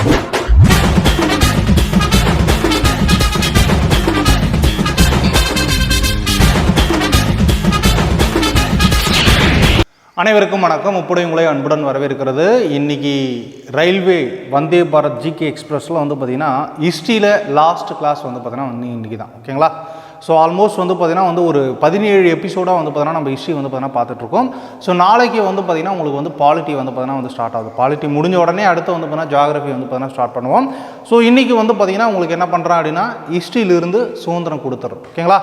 அனைவருக்கும் வணக்கம். முப்புடை உங்களை அன்புடன் வரவேற்கிறது. இன்னைக்கு ரயில்வே வந்தே பாரத் ஜிகே எக்ஸ்பிரஸில் வந்து பார்த்திங்கன்னா ஹிஸ்ட்ரியில் லாஸ்ட் கிளாஸ் வந்து பார்த்திங்கன்னா வந்து இன்றைக்கி தான். ஓகேங்களா? ஸோ ஆல்மோஸ்ட் வந்து பார்த்தீங்கன்னா வந்து ஒரு பதினேழு எபிசோடாக வந்து பார்த்திங்கன்னா நம்ம ஹிஸ்ட்ரி வந்து பார்த்திங்கன்னா பார்த்துட்ருக்கோம் ஸோ நாளைக்கு வந்து பார்த்திங்கன்னா உங்களுக்கு வந்து பாலிட்டி வந்து பார்த்திங்கன்னா வந்து ஸ்டார்ட் ஆகுது பாலிட்டி முடிஞ்ச உடனே அடுத்து வந்து பார்த்திங்கன்னா ஜாகிரஃபி வந்து பார்த்திங்கன்னா ஸ்டார்ட் பண்ணுவோம் ஸோ இன்றைக்கி வந்து பார்த்திங்கன்னா உங்களுக்கு என்ன பண்ணுறேன் அப்படின்னா ஹிஸ்ட்ரியிலிருந்து சுதந்திரம் கொடுத்துரும் ஓகேங்களா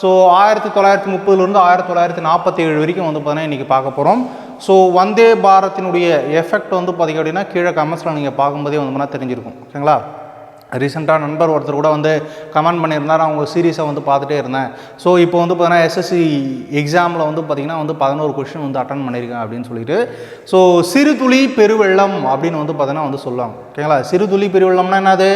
ஸோ ஆயிரத்தி தொள்ளாயிரத்தி முப்பதுலேருந்து ஆயிரத்தி தொள்ளாயிரத்தி நாற்பத்தி ஏழு வரைக்கும் வந்து பார்த்தீங்கன்னா இன்றைக்கி பார்க்க போகிறோம் ஸோ வந்தே பாரத்தினுடைய எஃபெக்ட் வந்து பார்த்திங்க அப்படின்னா கீழே கமெண்ட்ஸில் நீங்கள் பார்க்கும்போதே வந்து பார்த்தீங்கன்னா தெரிஞ்சிருக்கும் ஓகேங்களா ரீசெண்டாக நண்பர் ஒருத்தர் கூட வந்து கமெண்ட் பண்ணியிருந்தார். அவங்க சீரீஸை வந்து பார்த்துட்டே இருந்தேன். ஸோ இப்போ வந்து பார்த்தீங்கன்னா எஸ்எஸ்சி எக்ஸாமில் வந்து பார்த்திங்கன்னா வந்து பதினோரு கொஷின் வந்து அட்டன் பண்ணியிருக்கேன் அப்படின்னு சொல்லிட்டு. ஸோ சிறு துளி பெருவெள்ளம் அப்படின்னு வந்து பார்த்தீங்கன்னா வந்து சொல்லுவாங்க ஓகேங்களா? சிறு துளி பெருவெள்ளம்னா என்னது?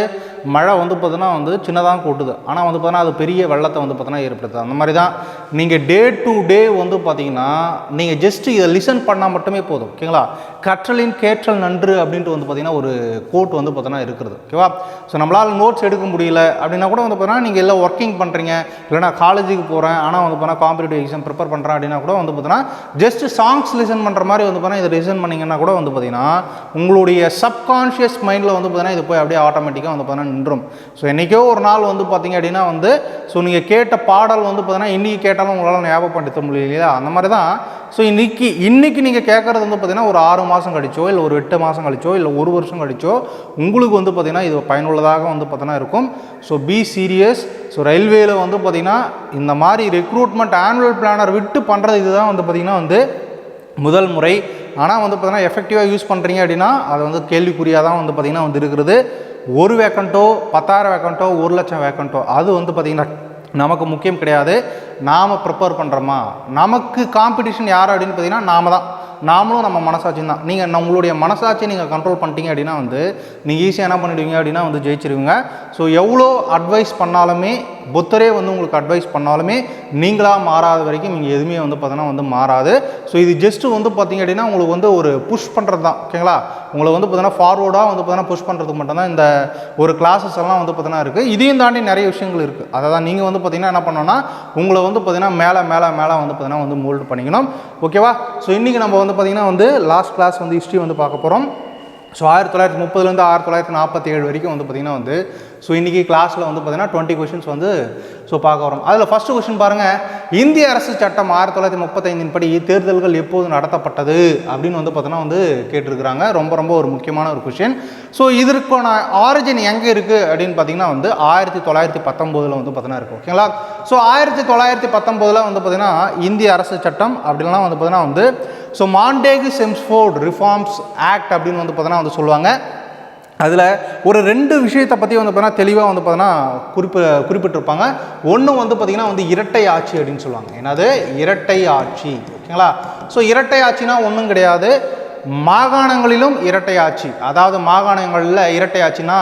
மழை வந்து பார்த்தீங்கன்னா வந்து சின்னதாக கூட்டுது. ஆனால் வந்து பார்த்தீங்கன்னா அது பெரிய வெள்ளத்தை வந்து பார்த்தீங்கன்னா ஏற்படுத்துது. அந்த மாதிரி தான் நீங்கள் டே டு டே வந்து பார்த்தீங்கன்னா நீங்கள் ஜஸ்ட் இதை லிசன் பண்ணால் மட்டுமே போதும். ஓகேங்களா? கற்றலின் கேற்றல் நன்று அப்படின்ட்டு வந்து பார்த்தீங்கன்னா ஒரு கோட் வந்து பார்த்தீங்கன்னா இருக்கிறது. ஓகேவா? ஸோ நம்மளால் நோட்ஸ் எடுக்க முடியல அப்படின்னா கூட வந்து பார்த்தீங்கன்னா நீங்கள் எல்லாம் ஒர்க்கிங் பண்ணுறீங்க இல்லைனா காலேஜுக்கு போகிறேன் ஆனால் வந்து பார்த்தீங்கன்னா காம்படிட்டிவ் எக்ஸாம் ப்ரிப்பேர் பண்ணுறேன் அப்படின்னா கூட வந்து பார்த்தீங்கன்னா ஜஸ்ட் சாங்ஸ் லிசன் பண்ணுற மாதிரி வந்து பார்த்தீங்கன்னா இதை லிசன் பண்ணிங்கன்னா கூட வந்து பார்த்தீங்கன்னா உங்களுடைய சப்கான்ஷியஸ் மைண்டில் வந்து பார்த்தீங்கன்னா இது போய் அப்படியே ஆட்டோமேட்டிக்காக வந்து பார்த்தீங்கன்னா நின்றும். ஸோ என்றைக்கோ ஒரு நாள் வந்து பார்த்தீங்க அப்படின்னா வந்து ஸோ நீங்கள் கேட்ட பாடல் வந்து பார்த்தீங்கன்னா இன்றைக்கி கேட்டாலும் உங்களால் ஞாபகப்படுத்த முடியல இல்லையா? அந்த மாதிரி தான் ஸோ இன்றைக்கி இன்றைக்கி நீங்கள் கேட்குறது வந்து பார்த்தீங்கன்னா ஒரு ஆறு மாதம் கழிச்சோ இல்லை ஒரு எட்டு மாதம் கழிச்சோ இல்லை ஒரு வருஷம் கழிச்சோ உங்களுக்கு வந்து பார்த்தீங்கன்னா இது பயனுள்ளதாக வந்து பார்த்தீங்கன்னா இருக்கும். ஸோ பி சீரியஸ் ஸோ ரயில்வேயில் வந்து பார்த்திங்கன்னா இந்த மாதிரி ரெக்ரூட்மெண்ட் ஆனுவல் பிளானர் விட்டு பண்ணுறது இதுதான் வந்து பார்த்திங்கன்னா வந்து முதல் முறை. ஆனால் வந்து பார்த்தீங்கன்னா எஃபெக்டிவாக யூஸ் பண்ணுறீங்க அப்படின்னா அது வந்து கேள்விக்குறியாக தான் வந்து பார்த்திங்கன்னா வந்து இருக்கிறது. ஒரு வேக்கண்ட்டோ பத்தாயிரம் வேக்கண்ட்டோ ஒரு லட்சம் வேக்கண்ட்டோ அது வந்து பார்த்திங்கன்னா நமக்கு முக்கியம் கிடையாது. நாம் ப்ரிப்பேர் பண்ணுறோமா நமக்கு காம்படிஷன் யார் அப்படின்னு பார்த்தீங்கன்னா நாம தான். நாமளும் நம்ம மனசாட்சியும் தான். நீங்கள் நம்மளுடைய மனசாட்சியை நீங்கள் கண்ட்ரோல் பண்ணிட்டீங்க அப்படின்னா வந்து நீங்கள் ஈஸியாக என்ன பண்ணிடுவீங்க அப்படின்னா வந்து ஜெயிச்சிருவீங்க. ஸோ எவ்வளோ அட்வைஸ் பண்ணாலுமே புத்தரே வந்து உங்களுக்கு அட்வைஸ் பண்ணாலுமே நீங்களாக மாறாத வரைக்கும் நீங்கள் எதுவுமே வந்து பார்த்தீங்கன்னா வந்து மாறாது. ஸோ இது ஜஸ்ட்டு வந்து பார்த்தீங்க அப்படின்னா உங்களுக்கு வந்து ஒரு புஷ் பண்ணுறது தான் ஓகேங்களா உங்களை வந்து பார்த்தீங்கன்னா ஃபார்வர்டாக வந்து பார்த்தீங்கன்னா புஷ் பண்ணுறதுக்கு மட்டும்தான் இந்த ஒரு கிளாஸஸ் எல்லாம் வந்து பார்த்தீங்கன்னா இருக்குது இதையும் தாண்டி நிறைய விஷயங்கள் இருக்குது அதை தான் நீங்கள் வந்து பார்த்தீங்கன்னா என்ன பண்ணோன்னா உங்களை வந்து பார்த்தீங்கன்னா மேலே மேலே மேலே வந்து பார்த்தீங்கன்னா வந்து மோல்டு பண்ணிக்கணும். ஓகேவா ஸோ இன்றைக்கி நம்ம வந்து பார்த்தீங்கன்னா வந்து லாஸ்ட் கிளாஸ் வந்து ஹிஸ்ட்ரி வந்து பார்க்க போகிறோம் ஸோ ஆயிரத்தி தொள்ளாயிரத்தி முப்பதுலேருந்து ஆயிரத்தி தொள்ளாயிரத்தி நாற்பத்தி ஏழு வரைக்கும் வந்து பார்த்திங்கன்னா வந்து ஸோ இன்றைக்கி கிளாஸில் வந்து பார்த்திங்கன்னா டுவெண்ட்டி கொஷின்ஸ் வந்து ஸோ பார்க்க வரோம். அதில் ஃபஸ்ட்டு கொஷின் பாருங்கள் இந்திய அரசு சட்டம் ஆயிரத்தி தொள்ளாயிரத்தி முப்பத்தைந்தின் படி தேர்தல்கள் எப்போது நடத்தப்பட்டது அப்படின்னு வந்து பார்த்தீங்கன்னா வந்து கேட்டிருக்கிறாங்க. ரொம்ப ரொம்ப ஒரு முக்கியமான ஒரு கொஷின் ஸோ இதற்கான ஆரிஜின் எங்கே இருக்குது அப்படின்னு பார்த்தீங்கன்னா வந்து ஆயிரத்தி தொள்ளாயிரத்தி பத்தொம்போதில் வந்து பார்த்தீங்கன்னா இருக்குது ஓகேங்களா ஸோ ஆயிரத்தி தொள்ளாயிரத்தி பத்தொம்போதில் வந்து பார்த்திங்கன்னா இந்திய அரசு சட்டம் அப்படின்லாம் வந்து பார்த்தீங்கன்னா வந்து so Montagu Chelmsford reforms act அப்படின்னு வந்து பார்த்தீங்கன்னா வந்து சொல்லுவாங்க. அதில் ஒரு ரெண்டு விஷயத்தை பற்றி வந்து பார்த்தீங்கன்னா தெளிவாக வந்து பார்த்தீங்கன்னா குறிப்பு குறிப்பிட்டிருப்பாங்க. ஒன்று வந்து பார்த்திங்கன்னா வந்து இரட்டை ஆட்சி அப்படின்னு சொல்லுவாங்க. என்னது? இரட்டை ஆட்சி. ஓகேங்களா? ஸோ இரட்டை ஆட்சினா ஒன்றும் கிடையாது. மாகாணங்களிலும் இரட்டை ஆட்சி. அதாவது மாகாணங்களில் இரட்டை ஆட்சினா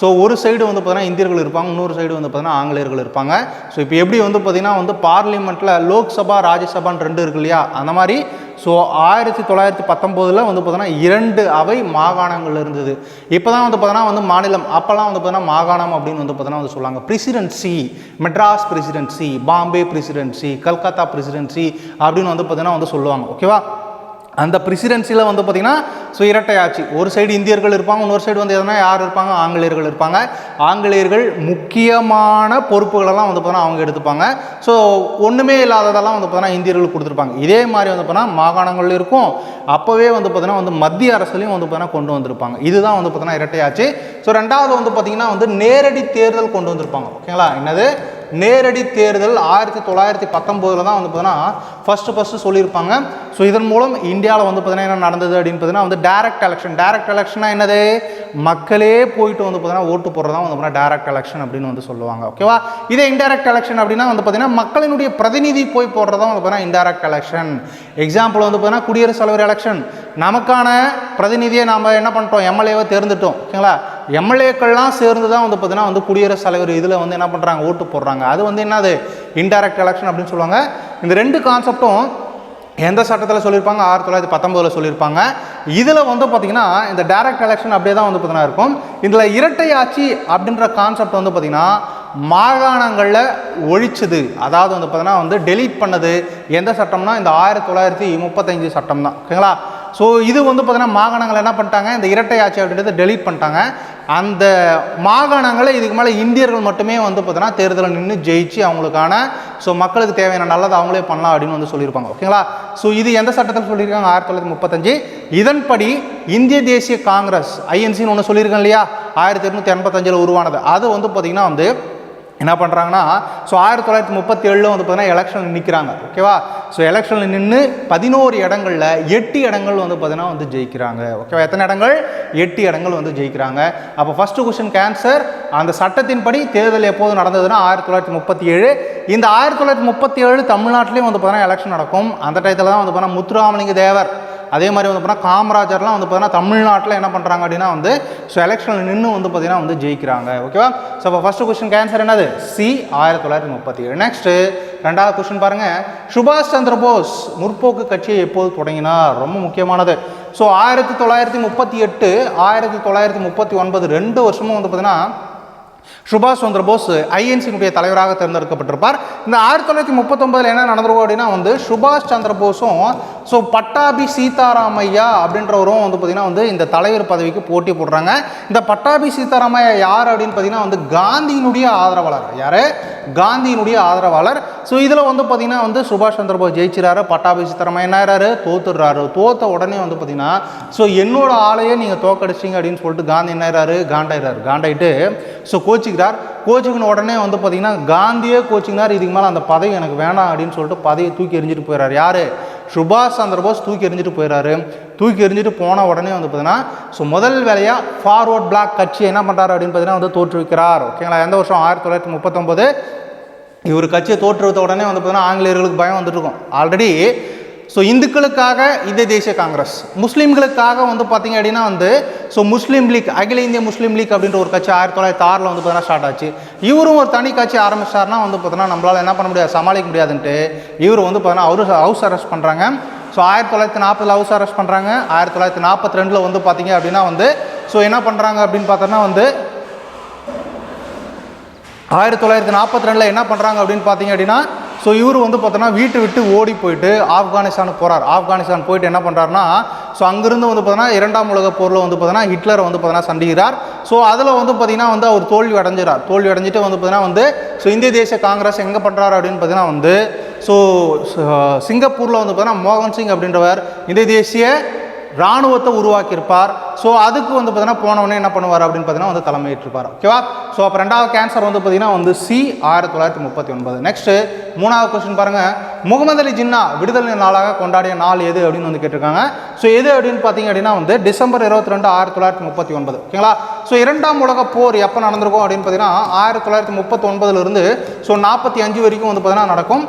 ஸோ ஒரு சைடு வந்து பார்த்தீங்கன்னா இந்தியர்கள் இருப்பாங்க இன்னொரு சைடு வந்து பார்த்தீங்கன்னா ஆங்கிலேயர்கள் இருப்பாங்க. ஸோ இப்போ எப்படி வந்து பார்த்திங்கன்னா வந்து பார்லிமெண்ட்டில் லோக்சபா ராஜ்யசபான்னு ரெண்டு இருக்கு இல்லையா? அந்த மாதிரி ஸோ ஆயிரத்தி தொள்ளாயிரத்தி பத்தொம்போதில் வந்து பார்த்தோன்னா இரண்டு அவை மாகாணங்கள் இருந்தது. இப்போ தான் வந்து பார்த்தோன்னா வந்து மாநிலம் அப்போல்லாம் வந்து பார்த்தீங்கன்னா மாகாணம் அப்படின்னு வந்து பார்த்தோன்னா வந்து சொல்லுவாங்க. Presidency Madras presidency Bombay presidency Calcutta presidency அப்படின்னு வந்து பார்த்தீங்கன்னா வந்து சொல்லுவாங்க. ஓகேவா அந்த பிரசிடென்சியில் வந்து பார்த்திங்கன்னா ஸோ இரட்டை ஆட்சி ஒரு சைடு இந்தியர்கள் இருப்பாங்க இன்னொரு சைடு வந்து எதனா யார் இருப்பாங்க? ஆங்கிலேயர்கள் இருப்பாங்க. ஆங்கிலேயர்கள் முக்கியமான பொறுப்புகளெல்லாம் வந்து பார்த்தீங்கன்னா அவங்க எடுத்துப்பாங்க. ஸோ ஒன்றுமே இல்லாததெல்லாம் வந்து பார்த்தீங்கன்னா இந்தியர்களுக்கு கொடுத்துருப்பாங்க. இதே மாதிரி வந்து பார்த்தீங்கன்னா மாகாணங்கள் இருக்கும். அப்போவே வந்து பார்த்தீங்கன்னா வந்து மத்திய அரசுலையும் வந்து பார்த்தீங்கன்னா கொண்டு வந்திருப்பாங்க. இதுதான் வந்து பார்த்தீங்கன்னா இரட்டை ஆட்சி ஸோ ரெண்டாவது வந்து பார்த்திங்கன்னா வந்து நேரடி தேர்தல் கொண்டு வந்திருப்பாங்க. ஓகேங்களா? என்னது? நேரடி தேர்தல் ஆயிரத்தி தொள்ளாயிரத்தி பத்தொம்போதில் தான் வந்து பார்த்தீங்கன்னா ஃபஸ்ட்டு ஃபஸ்ட்டு சொல்லியிருப்பாங்க. ஸோ இதன் மூலம் இந்தியாவில் வந்து பார்த்தீங்கன்னா என்ன நடந்தது அப்படின்னு பார்த்தீங்கன்னா வந்து டேரக்ட் எலெக்ஷன் டேரக்ட் எலெக்ஷனாக என்னது? மக்களே போயிட்டு வந்து பார்த்தீங்கன்னா ஓட்டு போடுறதா வந்து பார்த்தீங்கன்னா டேரக்ட் எலெக்ஷன் அப்படின்னு வந்து சொல்லுவாங்க. ஓகேவா இதே இன்டெரக்ட் எலெக்ஷன் அப்படின்னா வந்து பார்த்தீங்கன்னா மக்களினுடைய பிரதிநிதி போய் போடுறதா வந்து பார்த்தீங்கன்னா இன்டெரக்ட் எலெக்ஷன் எக்ஸாம்பிள் வந்து பார்த்தீங்கன்னா குடியரசுத் தலைவர் எலெக்ஷன் நமக்கான பிரதிநிதியை நாம் என்ன பண்ணிட்டோம்? எம்எல்ஏவை தேர்ந்துட்டோம் ஓகேங்களா? எம்எல்ஏக்கள்லாம் சேர்ந்து தான் வந்து பார்த்தீங்கன்னா வந்து குடியரசுத் தலைவர் இதில் வந்து என்ன பண்ணுறாங்க ஓட்டு போடுறாங்க. அது வந்து என்னது? இன்டைரக்ட் எலெக்ஷன் அப்படின்னு சொல்லுவாங்க. இந்த ரெண்டு கான்செப்டும் எந்த சட்டத்தில் சொல்லியிருப்பாங்க? ஆயிரத்தி தொள்ளாயிரத்தி பத்தொம்போதில் சொல்லியிருப்பாங்க. இதில் வந்து பார்த்திங்கன்னா இந்த டைரக்ட் எலெக்ஷன் அப்படியே தான் வந்து பார்த்தீங்கன்னா இருக்கும். இதில் இரட்டை ஆட்சி அப்படின்ற கான்செப்ட் வந்து பார்த்திங்கன்னா மாகாணங்களில் ஒழிச்சது. அதாவது வந்து பார்த்திங்கன்னா வந்து டெலீட் பண்ணது எந்த சட்டம்னா? இந்த ஆயிரத்தி தொள்ளாயிரத்தி முப்பத்தஞ்சு சட்டம் தான் ஓகேங்களா? ஸோ இது வந்து பார்த்தீங்கன்னா மாகாணங்கள் என்ன பண்ணிட்டாங்க? இந்த இரட்டை ஆட்சி அப்படின்றத டெலீட் பண்ணிட்டாங்க. அந்த மாகாணங்களை இதுக்கு மேலே இந்தியர்கள் மட்டுமே வந்து பார்த்தீங்கன்னா தேர்தலில் நின்று ஜெயிச்சு அவங்களுக்கான ஸோ மக்களுக்கு தேவையான நல்லது அவங்களே பண்ணலாம் அப்படின்னு வந்து சொல்லியிருப்பாங்க. ஓகேங்களா ஸோ இது எந்த சட்டத்தில் சொல்லியிருக்காங்க? ஆயிரத்தி தொள்ளாயிரத்தி முப்பத்தஞ்சு. இதன்படி இந்திய தேசிய காங்கிரஸ் ஐஎன்சின்னு ஒன்று சொல்லியிருக்கேன் இல்லையா? ஆயிரத்தி எட்நூற்றி எண்பத்தஞ்சில் உருவானது. அது வந்து பார்த்திங்கன்னா வந்து என்ன பண்ணுறாங்கன்னா ஸோ ஆயிரத்தி தொள்ளாயிரத்தி முப்பத்தி ஏழில் வந்து பார்த்தீங்கன்னா எலெக்ஷனில் நிற்கிறாங்க ஓகேவா ஸோ எலெக்ஷனில் நின்று பதினோரு இடங்களில் எட்டு இடங்கள் வந்து பார்த்தீங்கன்னா வந்து ஜெயிக்கிறாங்க ஓகேவா எத்தனை இடங்கள்? எட்டு இடங்கள் வந்து ஜெயிக்கிறாங்க. அப்போ ஃபஸ்ட்டு கொஷின் கேன்சர் அந்த சட்டத்தின்படி தேர்தல் எப்போது நடந்ததுன்னா ஆயிரத்தி தொள்ளாயிரத்தி முப்பத்தி ஏழு. இந்த ஆயிரத்தி தொள்ளாயிரத்தி முப்பத்தி ஏழு தமிழ்நாட்டிலையும் வந்து பார்த்தீங்கன்னா எலெக்ஷன் நடக்கும். அந்த டயத்தில் தான் வந்து பார்த்தீங்கன்னா முத்துராமலிங்க தேவர் அதே மாதிரி வந்து பார்த்தீங்கன்னா காமராஜர்லாம் வந்து பார்த்தீங்கன்னா தமிழ்நாட்டில் என்ன பண்ணுறாங்க அப்படின்னா வந்து ஸோ எலெக்ஷனில் நின்று வந்து பார்த்தீங்கன்னா வந்து ஜெயிக்கிறாங்க. ஓகேவா ஸோ இப்போ ஃபஸ்ட்டு கொஸ்டின் கேன்சர் என்னது? சி ஆயிரத்தி தொள்ளாயிரத்தி முப்பத்தி ஏழு நெக்ஸ்ட்டு ரெண்டாவது கொஸ்டின் பாருங்கள் சுபாஷ் சந்திர போஸ் முற்போக்கு கட்சியை எப்போது தொடங்கினார்? ரொம்ப முக்கியமானது. ஸோ ஆயிரத்தி தொள்ளாயிரத்தி முப்பத்தி எட்டு ஆயிரத்தி தொள்ளாயிரத்தி முப்பத்தி ஒன்பது ரெண்டு வருஷமும் வந்து பார்த்தீங்கன்னா சுபாஷ் சந்திர போஸ் ஐஎன்சியினுடைய தலைவராக தேர்ந்தெடுக்கப்பட்டிருப்பார். இந்த ஆயிரத்தி தொள்ளாயிரத்தி முப்பத்தொன்பதில் என்ன நடந்திருக்கும் அப்படின்னா வந்து சுபாஷ் சந்திர போஸும் ஸோ பட்டாபி சீதாராமையா அப்படின்றவரும் வந்து பார்த்திங்கன்னா வந்து இந்த தலைவர் பதவிக்கு போட்டி போடுறாங்க. இந்த பட்டாபி சீதாராமையா யார் அப்படின்னு பார்த்தீங்கன்னா வந்து காந்தியினுடைய ஆதரவாளர். யார்? காந்தியினுடைய ஆதரவாளர். ஸோ இதில் வந்து பார்த்திங்கன்னா வந்து சுபாஷ் சந்திர போஸ் ஜெயிச்சிறாரு பட்டாபி சீதாராமையா என்ன ஆயிறாரு தோத்துடுறாரு. தோத்த உடனே வந்து பார்த்திங்கன்னா ஸோ என்னோட ஆளையே நீங்கள் தோக்கடிச்சிங்க அப்படின்னு சொல்லிட்டு காந்தி என்ன ஆயிறாரு காண்டாயிறாரு. காண்டாயிட்டு ஸோ கோச்சிக்கிறார். கோச்சிக்கின உடனே வந்து பார்த்தீங்கன்னா காந்தியே கோச்சிங்னார் இதுக்கு மேலே அந்த பதவி எனக்கு வேணாம் அப்படின்னு சொல்லிட்டு பதவியை தூக்கி எறிஞ்சிட்டு போயிடறாரு யார்? சுபாஷ் சந்திர போஸ் தூக்கி எறிஞ்சிட்டு போயிடுறாரு தூக்கி எறிஞ்சிட்டு போன உடனே வந்து பார்த்தீங்கன்னா ஸோ முதல் வேலையாக ஃபார்வர்ட் பிளாக் கட்சி என்ன பண்ணுறாரு அப்படின்னு பார்த்தீங்கன்னா வந்து தோற்றுவிக்கிறார். ஓகேங்களா எந்த வருஷம்? ஆயிரத்தி தொள்ளாயிரத்தி முப்பத்தொம்போது. இவர் கட்சியை தோற்றுவித்த உடனே வந்து பார்த்தீங்கன்னா ஆங்கிலேயர்களுக்கு பயம் வந்துட்டுருக்கும் ஆல்ரெடி ஸோ இந்துக்களுக்காக இந்திய தேசிய காங்கிரஸ். முஸ்லீம்களுக்காக வந்து பார்த்தீங்க அப்படின்னா வந்து ஸோ முஸ்லீம் லீக் அகில இந்திய முஸ்லீம் லீக் அப்படின்ற ஒரு கட்சி ஆயிரத்தி தொள்ளாயிரத்தி ஆறில் வந்து பார்த்தீங்கன்னா ஸ்டார்ட் ஆச்சு. இவரும் ஒரு தனி கட்சி ஆரம்பிச்சார்னா வந்து பார்த்தீங்கன்னா நம்மளால் என்ன பண்ண முடியாது சமாளிக்க முடியாதுன்ட்டு இவர் வந்து பார்த்தீங்கன்னா அவரு ஹவுஸ் அரெஸ்ட் பண்ணுறாங்க ஸோ ஆயிரத்தி தொள்ளாயிரத்தி நாற்பதில் ஹவுஸ் அரெஸ்ட் பண்ணுறாங்க ஆயிரத்தி தொள்ளாயிரத்தி நாற்பத்தி ரெண்டில் வந்து பார்த்தீங்க அப்படின்னா வந்து ஸோ என்ன பண்ணுறாங்க அப்படின்னு பார்த்தோன்னா வந்து ஆயிரத்தி தொள்ளாயிரத்தி நாற்பத்தி ரெண்டில் என்ன பண்ணுறாங்க அப்படின்னு பார்த்தீங்க அப்படின்னா ஸோ இவர் வந்து பார்த்தோன்னா வீட்டை விட்டு ஓடி போயிட்டு ஆப்கானிஸ்தானுக்கு போகிறார் ஆப்கானிஸ்தான் போயிட்டு என்ன பண்ணுறாருனா ஸோ அங்கேருந்து வந்து பார்த்தோன்னா இரண்டாம் உலக போரில் வந்து பார்த்தோன்னா ஹிட்லரை வந்து பார்த்தோன்னா சண்டிக்கிறார் ஸோ அதில் வந்து பார்த்திங்கன்னா வந்து அவர் தோல்வி அடைஞ்சிறார். தோல்வி அடைஞ்சிட்டு வந்து பார்த்தீங்கன்னா வந்து ஸோ இந்திய தேசிய காங்கிரஸ் எங்கே பண்ணுறாரு அப்படின்னு பார்த்தீங்கன்னா வந்து ஸோ சிங்கப்பூரில் வந்து பார்த்தீங்கன்னா மோகன் சிங் அப்படின்றவர் இந்திய தேசிய இராணுவத்தை உருவாக்கியிருப்பார். ஸோ அதுக்கு வந்து பார்த்தீங்கன்னா போனவொடனே என்ன பண்ணுவார் அப்படின்னு பார்த்தீங்கன்னா வந்து தலைமையிட்டிருப்பார் ஓகேவா ஸோ அப்போ ரெண்டாவது கேன்சர் வந்து பார்த்தீங்கன்னா வந்து சி ஆயிரத்தி தொள்ளாயிரத்தி முப்பத்தி ஒன்பது. நெக்ஸ்ட்டு மூணாவது கொஸ்டின் பாருங்கள் முகமது அலி ஜின்னா விடுதலை நாளாக கொண்டாடிய நாள் எது அப்படின்னு வந்து கேட்டிருக்காங்க. ஸோ எது அப்படின்னு பார்த்தீங்க அப்படின்னா வந்து டிசம்பர் இருபத்தி ரெண்டு ஆயிரத்தி தொள்ளாயிரத்தி முப்பத்தி ஒன்பது. ஓகேங்களா ஸோ இரண்டாம் உலக போர் எப்போ நடந்திருக்கும் அப்படின்னு பார்த்தீங்கன்னா ஆயிரத்தி தொள்ளாயிரத்தி முப்பத்தி ஒன்பதுலேருந்து ஸோ நாற்பத்தி அஞ்சு வரைக்கும் வந்து பார்த்தீங்கன்னா நடக்கும்.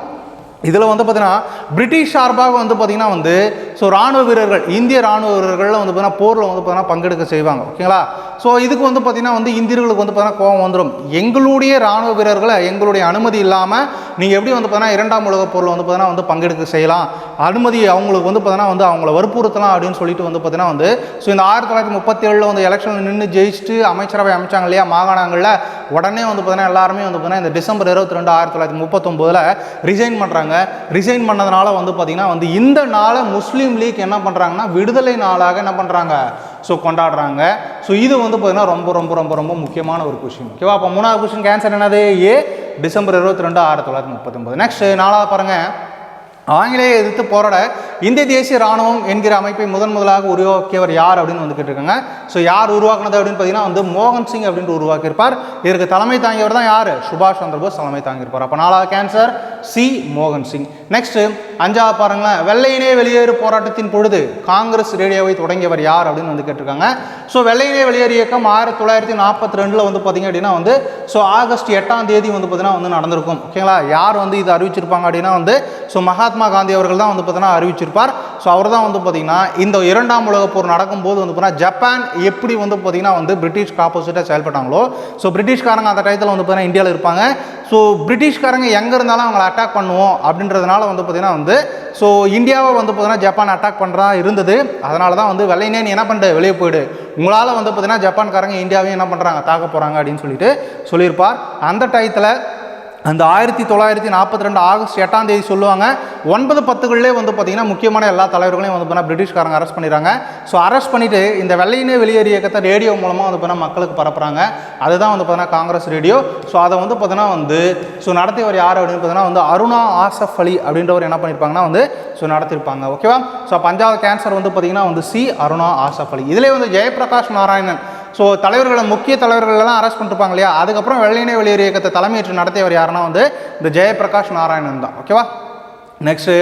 இதில் வந்து பார்த்தீங்கன்னா பிரிட்டிஷ் சார்பாக வந்து பார்த்திங்கன்னா வந்து ஸோ ராணுவ வீரர்கள் இந்திய ராணுவ வீரர்கள்லாம் வந்து பார்த்தீங்கன்னா போரில் வந்து பார்த்தீங்கன்னா பங்கெடுக்க செய்வாங்க ஓகேங்களா ஸோ இதுக்கு வந்து பார்த்திங்கன்னா வந்து இந்தியர்களுக்கு வந்து பார்த்திங்கன்னா கோபம் வந்துடும் எங்களுடைய ராணுவ வீரர்களை எங்களுடைய அனுமதி இல்லாமல் நீங்கள் எப்படி வந்து பார்த்தீங்கன்னா இரண்டாம் உலக போரில் வந்து பார்த்திங்கன்னா வந்து பங்கெடுக்க செய்யலாம் அனுமதி அவங்களுக்கு வந்து பார்த்தீங்கன்னா வந்து அவங்கள வற்புறுத்தலாம் அப்படின்னு சொல்லிட்டு வந்து பார்த்திங்கன்னா வந்து ஸோ இந்த ஆயிரத்தி தொள்ளாயிரத்தி முப்பத்தி ஏழில் வந்து எலெக்ஷனில் நின்று ஜெயிச்சுட்டு அமைச்சரவை அமைச்சாங்க இல்லையா மாகாணங்களில் உடனே வந்து பார்த்தீங்கன்னா எல்லாருமே வந்து பார்த்திங்கன்னா இந்த டிசம்பர் இருபத்தி ரெண்டு ஆயிரத்தி தொள்ளாயிரத்தி முப்பத்தொம்போதில் ரிசைன் பண்ணுறாங்க ரிசைன் பண்ணதுனால வந்து பார்த்தீங்கன்னா வந்து இந்த நாளை முஸ்லீம் லீக் என்ன பண்ணுறாங்கன்னா விடுதலை நாளாக என்ன பண்ணுறாங்க ஸோ கொண்டாடுறாங்க. ஸோ இது வந்து பார்த்தீங்கன்னா ரொம்ப ரொம்ப ரொம்ப ரொம்ப முக்கியமான ஒரு கொஷின் ஓகேவா அப்போ மூணாவது கொஷின் கேன்சர் என்னது? ஏ டிசம்பர் இருபத்தி ரெண்டு ஆயிரத்தி தொள்ளாயிரத்தி முப்பத்தொம்பது நெக்ஸ்ட் நாலாவது பாருங்கள் ஆங்கிலேய எதிர்த்து போராட இந்திய தேசிய ராணுவம் என்கிற அமைப்பை முதன் முதலாக உருவாக்கியவர் யார் அப்படின்னு வந்து கேட்டிருக்காங்க. ஸோ யார் உருவாக்குனது அப்படின்னு பார்த்தீங்கன்னா வந்து மோகன் சிங் அப்படின்ட்டு உருவாக்கியிருப்பார். இதற்கு தலைமை தாங்கியவர் தான் யார்? சுபாஷ் சந்திரபோஸ் தலைமை தாங்கியிருப்பார். அப்போ நாலாவது கேன்சர் சி மோகன் சிங். நெக்ஸ்ட் அஞ்சாவது பாருங்களேன். வெள்ளையினே வெளியேறு போராட்டத்தின் பொழுது காங்கிரஸ் ரேடியோவை தொடங்கியவர் யார் அப்படின்னு வந்து கேட்டிருக்காங்க. ஸோ வெள்ளையினே வெளியேறு இயக்கம் ஆயிரத்தி தொள்ளாயிரத்தி நாற்பத்தி ரெண்டில் வந்து பார்த்தீங்க அப்படின்னா வந்து ஸோ ஆகஸ்ட் எட்டாம் தேதி வந்து பார்த்தீங்கன்னா வந்து நடந்திருக்கும். ஓகேங்களா யார் வந்து இதை அறிவிச்சிருப்பாங்க அப்படின்னா வந்து ஸோ மகாத்மா காந்தி அவர்கள் தான் வந்து பார்த்தீங்கன்னா அறிவிச்சிருப்பார். ஸோ அவர் தான் வந்து பார்த்தீங்கன்னா இந்த இரண்டாம் உலகப் போர் நடக்கும்போது வந்து பார்த்தீங்கன்னா ஜப்பான் எப்படி வந்து பார்த்தீங்கன்னா வந்து பிரிட்டிஷ்க்கு ஆப்போசிட்டாக செயல்பட்டாங்களோ ஸோ பிரிட்டிஷ்காரங்க அந்த டயத்தில் வந்து பார்த்தீங்கன்னா இந்தியாவில் இருப்பாங்க. ஸோ பிரிட்டிஷ்காரங்க எங்கே இருந்தாலும் அவங்களை அட்டாக் பண்ணுவோம் அப்படின்றதுனால வந்து பார்த்திங்கன்னா வந்து ஸோ இந்தியாவை வந்து பார்த்தீங்கன்னா ஜப்பான் அட்டாக் பண்ணுறா இருந்தது. அதனால தான் வந்து வெள்ளைனே நீ என்ன பண்ணுற வெளியே போயிடு. உங்களால் வந்து பார்த்தீங்கன்னா ஜப்பான்காரங்க இந்தியாவையும் என்ன பண்ணுறாங்க தாக்க போகிறாங்க அப்படின்னு சொல்லிட்டு சொல்லியிருப்பார். அந்த டயத்தில் அந்த ஆயிரத்தி தொள்ளாயிரத்தி நாற்பத்தி ரெண்டு ஆகஸ்ட் எட்டாம் தேதி சொல்லுவாங்க. ஒன்பது பத்துகளிலே வந்து பார்த்திங்கன்னா முக்கியமான எல்லா தலைவர்களையும் வந்து பார்த்தா பிரிட்டிஷ்காரங்க அரெஸ்ட் பண்ணிடுறாங்க. ஸோ அரெஸ்ட் பண்ணிவிட்டு இந்த வெள்ளையினே வெளியேறிய இயக்கத்தை ரேடியோ மூலமாக வந்து பார்த்தீங்கன்னா மக்களுக்கு பரப்புறாங்க. அதுதான் வந்து பார்த்தீங்கன்னா காங்கிரஸ் ரேடியோ ஸோ அதை வந்து பார்த்தீங்கன்னா வந்து ஸோ நடத்தியவர் யார் அப்படின்னு பார்த்தீங்கன்னா வந்து அருணா ஆசஃப் அலி அப்படின்றவர் என்ன பண்ணியிருப்பாங்கன்னா வந்து ஸோ நடத்திருப்பாங்க. ஓகேவா ஸோ பஞ்சாப் கேன்சர் வந்து பார்த்தீங்கன்னா வந்து சி அருணா ஆசஃப் அலி. இதிலே வந்து ஜெயபிரகாஷ் நாராயணன் ஸோ தலைவர்களை முக்கிய தலைவர்களெல்லாம் அரெஸ்ட் பண்ணிருப்பாங்க இல்லையா? அதுக்கப்புறம் வெள்ளையினை வெளியேறு இயக்கத்தை தலைமையேற்று நடத்தியவர் யாருன்னா வந்து இந்த ஜெயபிரகாஷ் நாராயணன் தான். ஓகேவா நெக்ஸ்ட்டு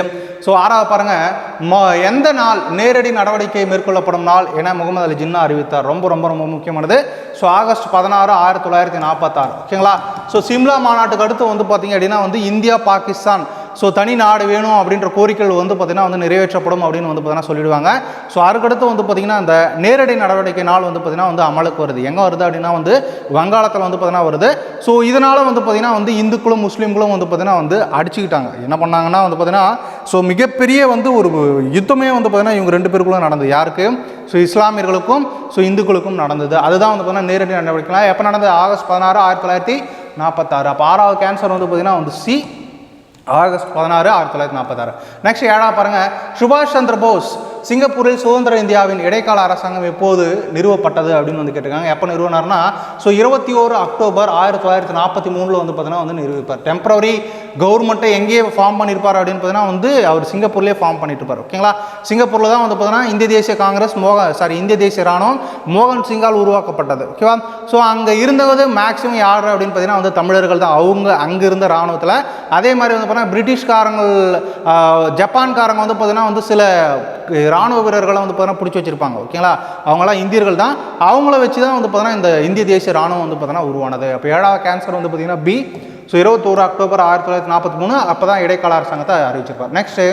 ஸோ ஆறாவது பாருங்கள் ம எந்த நாள் நேரடி நடவடிக்கை மேற்கொள்ளப்படும் நாள் என முகமது அலி ஜின்னா அறிவித்தார். ரொம்ப ரொம்ப ரொம்ப முக்கியமானது. ஸோ ஆகஸ்ட் பதினாறு ஆயிரத்தி தொள்ளாயிரத்தி நாற்பத்தாறு ஓகேங்களா ஸோ சிம்லா மாநாட்டுக்கு அடுத்து வந்து பார்த்தீங்க அப்படின்னா வந்து இந்தியா பாகிஸ்தான் ஸோ தனி நாடு வேணும் அப்படின்ற கோரிக்கைகள் வந்து பார்த்திங்கன்னா வந்து நிறைவேற்றப்படும் அப்படின்னு வந்து பார்த்தீங்கன்னா சொல்லிடுவாங்க ஸோ அதுக்கடுத்து வந்து பார்த்திங்கன்னா அந்த நேரடி நடவடிக்கை நாள் வந்து பார்த்திங்கன்னா வந்து அமலுக்கு வருது எங்கே வருது அப்படின்னா வந்து வங்காளத்தில் வந்து பார்த்திங்கன்னா வருது ஸோ இதனால் வந்து பார்த்திங்கன்னா வந்து இந்துக்களும் முஸ்லீம்களும் வந்து பார்த்திங்கன்னா வந்து அடிச்சுக்கிட்டாங்க என்ன பண்ணாங்கன்னா வந்து பார்த்திங்கன்னா ஸோ மிகப்பெரிய வந்து ஒரு யுத்தமே வந்து பார்த்திங்கன்னா இவங்க ரெண்டு பேருக்குள்ள நடந்தது யாருக்கு ஸோ இஸ்லாமியர்களுக்கும் ஸோ இந்துக்களுக்கும் நடந்தது அதுதான் வந்து பார்த்திங்கன்னா நேரடி நடவடிக்கைலாம் எப்போ நடந்தது ஆகஸ்ட் பதினாறு ஆயிரத்தி தொள்ளாயிரத்தி நாற்பத்தாறு அப்போ ஆறாவது கேன்சர் வந்து பார்த்திங்கன்னா வந்து சி ஆகஸ்ட் பதினாறு ஆயிரத்தி தொள்ளாயிரத்தி நாற்பத்தாறு. நெக்ஸ்ட் ஏழா பாருங்கள் சுபாஷ் சந்திர போஸ் சிங்கப்பூரில் சுதந்திர இந்தியாவின் இடைக்கால அரசாங்கம் எப்போது நிறுவப்பட்டது அப்படின்னு வந்து கேட்டிருக்காங்க. எப்போ நிறுவனார்னா ஸோ இருபத்தி ஓரு அக்டோபர் ஆயிரத்தி தொள்ளாயிரத்தி நாற்பத்தி மூணில் வந்து பார்த்தீங்கன்னா வந்து நிறுவிப்பார் டெம்பரவரி கவர்மெண்ட்டை எங்கேயே ஃபார்ம் பண்ணியிருப்பார் அப்படின்னு பார்த்தீங்கன்னா வந்து அவர் சிங்கப்பூர்லேயே ஃபார்ம் பண்ணிட்டு இருப்பார் ஓகேங்களா சிங்கப்பூரில் தான் வந்து பார்த்தீங்கன்னா இந்திய தேசிய காங்கிரஸ் மோக சாரி இந்திய தேசிய ராணுவம் மோகன் சிங்கால் உருவாக்கப்பட்டது. ஓகேவா ஸோ அங்கே இருந்தவது மேக்ஸிமம் யார் அப்படின்னு பார்த்தீங்கன்னா வந்து தமிழர்கள் தான். அவங்க அங்கே இருந்த ராணுவத்தில். அதே மாதிரி வந்து பார்த்தீங்கன்னா பிரிட்டிஷ்காரங்கள் ஜப்பான்காரங்க வந்து பார்த்தீங்கன்னா வந்து சில ராணுவ வீரர்களை வந்து பார்த்தீங்கன்னா பிடிச்சி வச்சுருப்பாங்க ஓகேங்களா? அவங்களாம் இந்தியர்கள் தான். அவங்கள வச்சு தான் வந்து பார்த்தீங்கன்னா இந்த இந்திய தேசிய ராணுவம் வந்து பார்த்தீங்கன்னா உருவானது. அப்போ ஏழாவது கேன்சர் வந்து பார்த்தீங்கன்னா பி. ஸோ இருபத்தோரு அக்டோபர் ஆயிரத்தி தொள்ளாயிரத்தி நாற்பத்தி மூணு அப்போ தான் இடைக்கால அரசாங்கத்தை அறிவிச்சிருப்பார். நெக்ஸ்ட்டு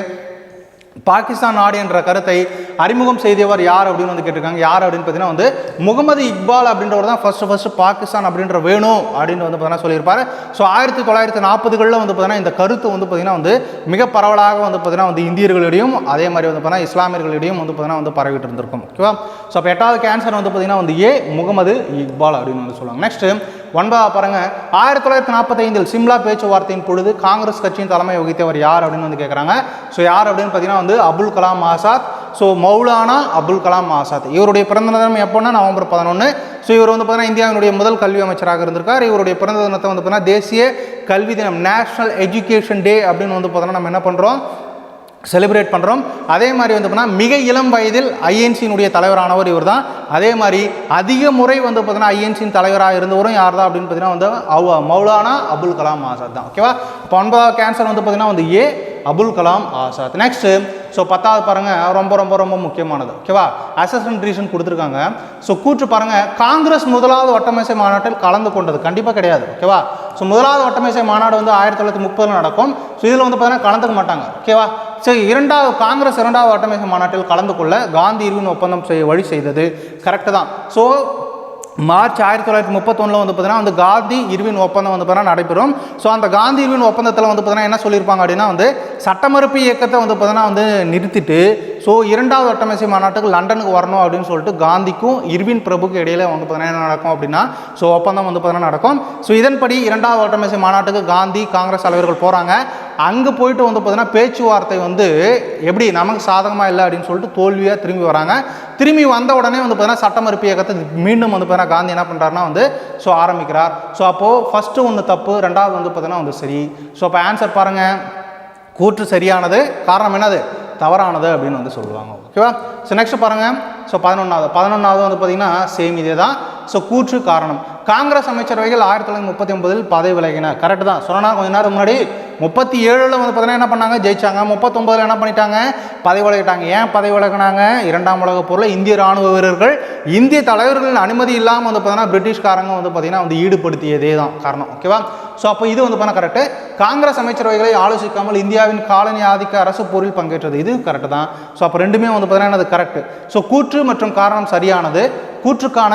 பாகிஸ்தான் நாடு என்ற கருத்தை அறிமுகம் செய்தவர் யார் அப்படின்னு வந்து கேட்டிருக்காங்க. யார் அப்படின்னு பார்த்தீங்கன்னா வந்து முகமது இக்பால் அப்படின்றவர் தான் ஃபஸ்ட்டு ஃபஸ்ட்டு பாகிஸ்தான் அப்படின்ற வேணும் அப்படின்னு வந்து பார்த்தீங்கன்னா சொல்லியிருப்பார். ஸோ ஆயிரத்தி தொள்ளாயிரத்தி நாற்பதுகளில் வந்து பார்த்தீங்கன்னா இந்த கருத்து வந்து பார்த்தீங்கன்னா வந்து மிக பரவலாக வந்து பார்த்தீங்கன்னா வந்து இந்தியர்களிடையும் அதே மாதிரி வந்து பார்த்தீங்கன்னா இஸ்லாமியர்களிடையும் வந்து பார்த்தீங்கன்னா வந்து பரவிட்டு இருந்திருக்கும். ஓகேவா ஸோ அப்போ எட்டாவது கேன்சர் வந்து பார்த்தீங்கன்னா வந்து ஏ முகமது இக்பால் அப்படின்னு வந்து சொல்லுவாங்க. நெக்ஸ்ட்டு ஒன்பதா பாருங்கள் ஆயிரத்தி தொள்ளாயிரத்தி நாற்பத்தைந்தில் சிம்லா பேச்சுவார்த்தையின் பொழுது காங்கிரஸ் கட்சியின் தலைமை வகித்தவர் யார் அப்படின்னு வந்து கேட்குறாங்க ஸோ யார் அப்படின்னு பார்த்தீங்கன்னா வந்து அபுல் கலாம் ஆசாத். ஸோ மௌலானா அபுல் கலாம் ஆசாத். இவருடைய பிறந்த தினம் எப்போன்னா நவம்பர் பதினொன்று ஸோ இவர் வந்து பார்த்தீங்கன்னா இந்தியாவினுடைய முதல் கல்வி அமைச்சராக இருந்திருக்கார். இவருடைய பிறந்த தினத்தை வந்து பார்த்தீங்கன்னா தேசிய கல்வி தினம் நேஷனல் எஜுகேஷன் டே அப்படின்னு வந்து பார்த்தோன்னா நம்ம என்ன பண்ணுறோம் செலிப்ரேட் பண்ணுறோம் அதே மாதிரி வந்து பார்த்தீங்கன்னா மிக இளம் வயதில் ஐஎன்சியினுடைய தலைவரானவர் இவர் தான் அதே மாதிரி அதிக முறை வந்து பார்த்தீங்கன்னா ஐஎன்சியின் தலைவராக இருந்தவரும் யார் தான் அப்படின்னு பார்த்தீங்கன்னா வந்து அவ மௌலானா அபுல் கலாம் ஆசாத் தான். ஓகேவா இப்போ ஒன்பதாவது கேன்சர் வந்து பார்த்தீங்கன்னா வந்து A Abul Kalam Azad. Next so பத்தாவது பாருங்கள் ரொம்ப ரொம்ப ரொம்ப முக்கியமானது. ஓகேவா அசஸ்மெண்ட் ரீசன் கொடுத்துருக்காங்க. ஸோ கூற்று பாருங்கள் காங்கிரஸ் முதலாவது வட்டமேசை மாநாட்டில் கலந்து கொண்டது. கண்டிப்பாக கிடையாது. ஓகேவா ஸோ முதலாவது வட்டமேசை மாநாடு வந்து ஆயிரத்தி தொள்ளாயிரத்தி முப்பதில் நடக்கும். ஸோ இதில் வந்து பார்த்தீங்கன்னா கலந்துக்க மாட்டாங்க. ஓகேவா ஸோ இரண்டாவது காங்கிரஸ் இரண்டாவது வட்டமேசை மாநாட்டில் கலந்து கொள்ள காந்தி இருவின் ஒப்பந்தம் செய்ய வழி செய்தது. கரெக்டு தான். ஸோ மார்ச் ஆயிரத்தி தொள்ளாயிரத்தி முப்பத்தொன்னில் வந்து பார்த்தீங்கன்னா வந்து காந்தி இருவின் ஒப்பந்தம் வந்து பார்த்தீங்கன்னா நடைபெறும். ஸோ அந்த காந்தி இருவின் ஒப்பந்தத்தில் வந்து பார்த்தீங்கன்னா என்ன சொல்லியிருப்பாங்க அப்படின்னா வந்து சட்டமறுப்பு இயக்கத்தை வந்து பார்த்தீங்கன்னா வந்து நிறுத்திட்டு ஸோ இரண்டாவது வட்டமேசை மாநாட்டுக்கு லண்டனுக்கு வரணும் அப்படின்னு சொல்லிட்டு காந்திக்கும் இருவின் பிரபுக்கு இடையில வந்து பார்த்தீங்கன்னா என்ன நடக்கும் அப்படின்னா ஸோ ஒப்பந்தம் வந்து பார்த்தீங்கன்னா நடக்கும். ஸோ இதன்படி இரண்டாவது வட்டமேசை மாநாட்டுக்கு காந்தி காங்கிரஸ் தலைவர்கள் போகிறாங்க அங்கே போயிட்டு வந்து பார்த்தீங்கன்னா பேச்சுவார்த்தை வந்து எப்படி நமக்கு சாதகமாக இல்லை அப்படின்னு சொல்லிட்டு தோல்வியாக திரும்பி வராங்க. திரும்பி வந்த உடனே வந்து பார்த்தீங்கன்னா சட்டமறுப்பு இயக்கத்தை மீண்டும் வந்து பார்த்தீங்கன்னா காந்தி என்ன பண்ணுறாருன்னா வந்து ஸோ ஆரம்பிக்கிறார். ஸோ அப்போது ஃபஸ்ட்டு ஒன்று தப்பு ரெண்டாவது வந்து பார்த்தீங்கன்னா வந்து சரி. ஸோ அப்போ ஆன்சர் பாருங்கள் கூற்று சரியானது. காரணம் என்னது? தவறானது அப்படின்னு வந்து சொல்லுவாங்க. ஓகேவா ஸோ நெக்ஸ்ட் பாருங்கள் ஸோ பதினொன்றாவது பதினொன்றாவது வந்து பார்த்தீங்கன்னா சேம் இதே தான் ஸோ கூற்று காரணம். காங்கிரஸ் அமைச்சரவைகள் ஆயிரத்தி தொள்ளாயிரத்தி முப்பத்தி ஒன்பதில் பதவி விலகின கரெக்ட் தான். சொன்னா கொஞ்ச நேரம் முன்னாடி முப்பத்தி ஏழில் வந்து பார்த்தீங்கன்னா என்ன பண்ணாங்க? ஜெயிச்சாங்க. முப்பத்தொம்பதில் என்ன பண்ணிட்டாங்க? பதவி விலகிட்டாங்க. ஏன் பதவி விலகினாங்க? இரண்டாம் உலகப் போரில் இந்திய ராணுவ வீரர்கள் இந்திய தலைவர்களின் அனுமதி இல்லாமல் வந்து பார்த்தீங்கன்னா பிரிட்டிஷ்காரங்க வந்து பார்த்தீங்கன்னா வந்து ஈடுபடுத்தியதே தான் காரணம். ஓகேவா ஸோ அப்போ இது வந்து பண்ண கரெக்டு காங்கிரஸ் அமைச்சரவைகளை ஆலோசிக்காமல் இந்தியாவின் காலனி ஆதிக்க அரசு போரில் பங்கேற்றது. இது கரெக்டு தான். ஸோ அப்போ ரெண்டுமே வந்து பார்த்தீங்கன்னா அது கரெக்டு ஸோ கூற்று மற்றும் காரணம் சரியானது. கூற்றுக்கான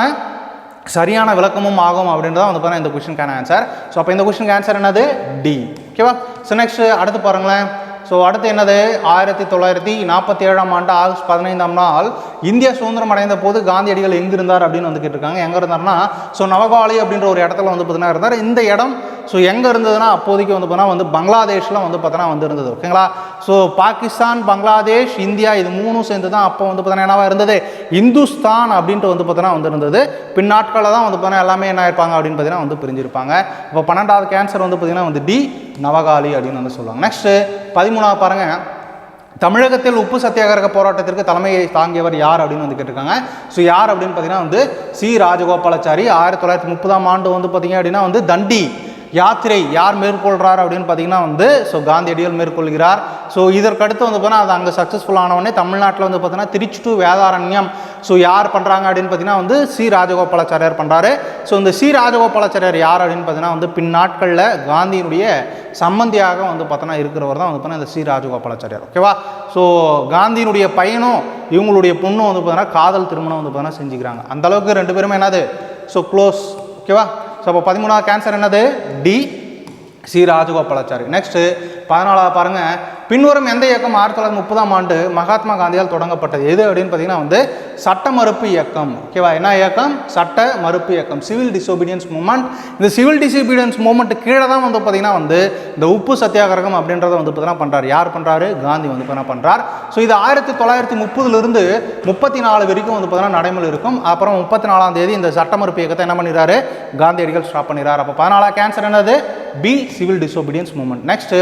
சரியான விளக்கமும் ஆகும் அப்படின்றத வந்து பார்த்தீங்கன்னா இந்த கொஷனுக்கான ஆன்சர் ஸோ அப்போ இந்த கொஸ்டினுக்கு ஆன்சர் என்னது? டி ஓகேவா ஸோ நெக்ஸ்ட் அடுத்து பாருங்களேன். ஸோ அடுத்து என்னது? ஆயிரத்தி தொள்ளாயிரத்தி நாற்பத்தி ஏழாம் ஆண்டு ஆகஸ்ட் பதினைந்தாம் நாள் இந்தியா சுதந்திரம் அடைந்த போது காந்தியடிகள் எங்கே இருந்தார் அப்படின்னு வந்து கேட்டிருக்காங்க. எங்கே இருந்தார்னா ஸோ நவகாலி அப்படின்ற ஒரு இடத்துல வந்து பார்த்தீங்கன்னா இருந்தார். இந்த இடம் ஸோ எங்கே இருந்ததுன்னா அப்போதைக்கு வந்து பார்த்தோன்னா வந்து பங்களாதேஷில் வந்து பார்த்தோன்னா வந்து இருந்தது ஓகேங்களா ஸோ பாகிஸ்தான் பங்களாதேஷ் இந்தியா இது மூணும் சேர்ந்து தான் அப்போ வந்து பார்த்தோன்னா என்னவா இருந்தது? இந்துஸ்தான் அப்படின்ட்டு வந்து பார்த்தோன்னா வந்து இருந்தது பின்னாட்களில் தான் வந்து பார்த்தீங்கன்னா எல்லாமே என்ன ஆயிருப்பாங்க அப்படின்னு பார்த்தீங்கன்னா வந்து பிரிஞ்சிருப்பாங்க. இப்போ பன்னெண்டாவது கேன்சர் வந்து பார்த்தீங்கன்னா வந்து டி நவகாலி அப்படின்னு வந்து சொல்லுவாங்க. நெக்ஸ்ட்டு பதிமூணாவது பாருங்கள் தமிழகத்தில் உப்பு சத்தியாகிரக போராட்டத்திற்கு தலைமையை தாங்கியவர் யார் அப்படின்னு வந்து கேட்டிருக்காங்க. ஸோ யார் அப்படின்னு பார்த்தீங்கன்னா வந்து சி. ராஜகோபாலாச்சாரி. ஆயிரத்தி தொள்ளாயிரத்தி முப்பதாம் ஆண்டு வந்து பார்த்தீங்க அப்படின்னா வந்து தண்டி. யாத்திரை யார் மேற்கொள்கிறார் அப்படின்னு பார்த்தீங்கன்னா வந்து ஸோ காந்தியடிகள் மேற்கொள்கிறார். ஸோ இதற்கடுத்து வந்து பார்த்தீங்கன்னா அது அங்கே சக்ஸஸ்ஃபுல் ஆனவொடனே தமிழ்நாட்டில் வந்து பார்த்தீங்கன்னா திருச்சி டு வேதாரண்யம். ஸோ யார் பண்ணுறாங்க அப்படின்னு பார்த்தீங்கன்னா வந்து சி. ராஜகோபாலாச்சாரியார் பண்ணுறாரு ஸோ இந்த சி. ராஜகோபாலாச்சாரியார் யார் அப்படின்னு பார்த்தீங்கன்னா வந்து பின் நாட்களில் காந்தியினுடைய சம்பந்தியாக வந்து பார்த்தோன்னா இருக்கிறவர் தான் வந்து பார்த்தீங்கன்னா இந்த சி. ராஜகோபாலாச்சாரியார். ஓகேவா ஸோ காந்தியினுடைய பையனும் இவங்களுடைய பொண்ணும் வந்து பார்த்தீங்கன்னா காதல் திருமணம் வந்து பார்த்தீங்கன்னா செஞ்சுக்கிறாங்க. அந்தளவுக்கு ரெண்டு பேருமே என்னது? ஸோ க்ளோஸ் ஓகேவா ஸோ அப்போ பதிமூணாவது கேன்சர் என்னது? D C Rajagopalachari. நெக்ஸ்ட்டு பதினாலாவது பாருங்கள் பின்வரும் எந்த இயக்கம்? ஆயிரத்தி தொள்ளாயிரத்தி முப்பதாம் ஆண்டு மகாத்மா காந்தியால் தொடங்கப்பட்டது. எது அப்படின்னு பார்த்தீங்கன்னா வந்து சட்ட மறுப்பு இயக்கம். ஓகேவா என்ன இயக்கம்? சட்ட மறுப்பு இயக்கம். சிவில் டிசோபீடியன்ஸ் மூமெண்ட் இந்த சிவில் டிசோபீடியன்ஸ் மூமெண்ட் கீழே தான் வந்து பார்த்தீங்கன்னா வந்து இந்த உப்பு சத்தியாகிரகம் அப்படின்றத வந்து பார்த்தீங்கன்னா பண்ணுறாரு யார் பண்ணுறாரு காந்தி வந்து பார்த்தீங்கன்னா பண்ணுறார் ஸோ இது ஆயிரத்தி தொள்ளாயிரத்தி முப்பதுலேருந்து முப்பத்தி நாலு வரைக்கும் வந்து பார்த்தீங்கன்னா நடைமுறை இருக்கும். அப்புறம் முப்பத்தி நாலாம் தேதி இந்த சட்ட மறுப்பு இயக்கத்தை என்ன பண்ணிடுறாரு? காந்தியடிகள் ஸ்டாப் பண்ணிடுறார். அப்போ பதினாலாம் கேன்சர் என்னது? B civil disobedience movement next